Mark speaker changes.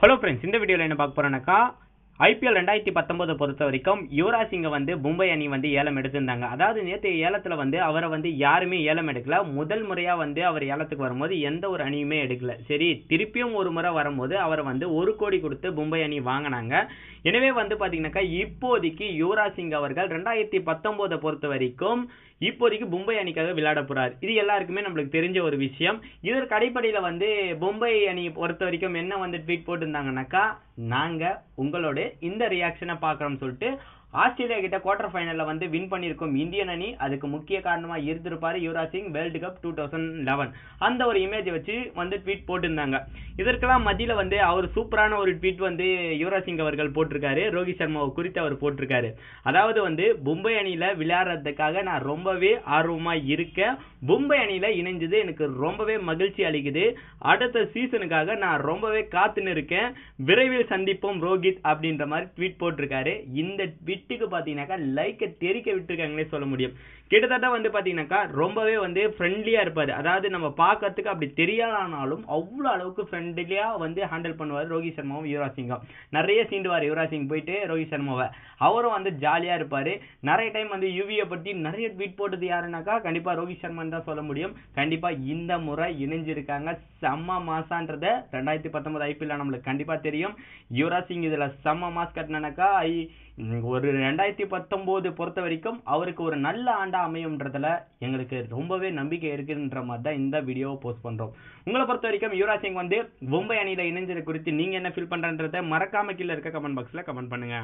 Speaker 1: Hello friends இந்த வீடியோவில் என்ன பார்க்க போகிறோன்னாக்கா ஐபிஎல் ரெண்டாயிரத்தி பத்தொன்பதை பொறுத்த வரைக்கும் யுவராஜ் சிங்கை வந்து மும்பை அணி வந்து ஏலம் எடுத்திருந்தாங்க. அதாவது நேற்று ஏலத்தில் வந்து அவரை வந்து யாருமே ஏலம் எடுக்கல. முதல் முறையாக வந்து அவர் ஏலத்துக்கு வரும்போது எந்த ஒரு அணியுமே எடுக்கல. சரி திருப்பியும் ஒரு முறை வரும்போது அவரை வந்து ஒரு கோடி கொடுத்து மும்பை அணி வாங்கினாங்க. எனவே வந்து பார்த்தீங்கன்னாக்கா இப்போதைக்கு யுவராஜ் சிங் அவர்கள் ரெண்டாயிரத்தி பத்தொன்பதை பொறுத்த வரைக்கும் இப்போதைக்கு மும்பை அணிக்காக விளையாட போறார். இது எல்லாருக்குமே நம்மளுக்கு தெரிஞ்ச ஒரு விஷயம். இதற்கு அடிப்படையில் வந்து மும்பை அணி பொறுத்த வரைக்கும் என்ன வந்து ட்வீட் போட்டிருந்தாங்கன்னாக்கா நாங்க உங்களோட இந்த ரியாக்ஷனை பார்க்குறோம்னு சொல்லிட்டு ஆஸ்திரேலியா கிட்ட குவார்டர் ஃபைனல்ல வந்து வின் பண்ணியிருக்கும் இந்தியன் அணி. அதுக்கு முக்கிய காரணமா இருந்திருப்பாரு Yuvraj Singh world cup two thousand eleven அந்த ஒரு இமேஜை வச்சு வந்து ட்வீட் போட்டிருந்தாங்க. இதற்கெல்லாம் மத்தியில் வந்து அவர் சூப்பரான ஒரு ட்வீட் வந்து யுவராஜ் சிங் அவர்கள் போட்டிருக்காரு. ரோஹித் சர்மாவை குறித்து அவர் போட்டிருக்காரு. அதாவது வந்து மும்பை அணியில விளையாடுறதுக்காக நான் ரொம்பவே ஆர்வமா இருக்கேன். மும்பை அணியில இணைஞ்சது எனக்கு ரொம்பவே மகிழ்ச்சி அளிக்குது. அடுத்த சீசனுக்காக நான் ரொம்பவே காத்துன்னு இருக்கேன். விரைவில் சந்திப்போம் ரோஹித் அப்படின்ற மாதிரி ட்வீட் போட்டிருக்காரு. இந்த ட்வீட் ட்வீட்டுக்கு பாத்தீங்கன்னாக்கா லைக்கை தெரிக்க விட்டுருக்காங்களே சொல்ல முடியும். கிட்டத்தட்ட வந்து பார்த்தீங்கன்னாக்கா ரொம்பவே வந்து ஃப்ரெண்ட்லியாக இருப்பார். அதாவது நம்ம பார்க்கறதுக்கு அப்படி தெரியாதானாலும் அவ்வளோ அளவுக்கு ஃப்ரெண்ட்லியாக வந்து ஹேண்டில் பண்ணுவார் ரோஹித் சர்மாவும் யுவராஜ் சிங்கும். நிறைய சீண்டுவார் யுவராஜ் சிங் போயிட்டு ரோஹித் சர்மாவை. அவரும் வந்து ஜாலியாக இருப்பார். நிறைய டைம் வந்து யுவியை பற்றி நிறைய ட்வீட் போட்டது யாருனாக்கா கண்டிப்பாக ரோஹித் சர்மான்னு தான் சொல்ல முடியும். கண்டிப்பாக இந்த முறை இணைஞ்சிருக்காங்க. செம்ம மாசான்றத ரெண்டாயிரத்தி பத்தொன்பது ஐபிஎல்ல நம்மளுக்கு கண்டிப்பாக தெரியும். யுவராஜ் சிங் இதில் செம்ம மாஸ் கட்டினாக்கா ஒரு ரெண்டாயிரத்தி பத்தொம்போது பொறுத்த வரைக்கும் அவருக்கு ஒரு நல்ல ஆண்டா அமையும்ன்றதுல எங்களுக்கு ரொம்பவே நம்பிக்கை இருக்குன்ற மாதிரி தான் இந்த வீடியோவை போஸ்ட் பண்றோம். உங்களை பொறுத்த வரைக்கும் யுவராஜ் சிங் வந்து மும்பை அணியில இணைஞ்சது குறித்து நீங்க என்ன ஃபீல் பண்றன்றத மறக்காம கீழே இருக்க கமெண்ட் பாக்ஸ்ல கமெண்ட் பண்ணுங்க.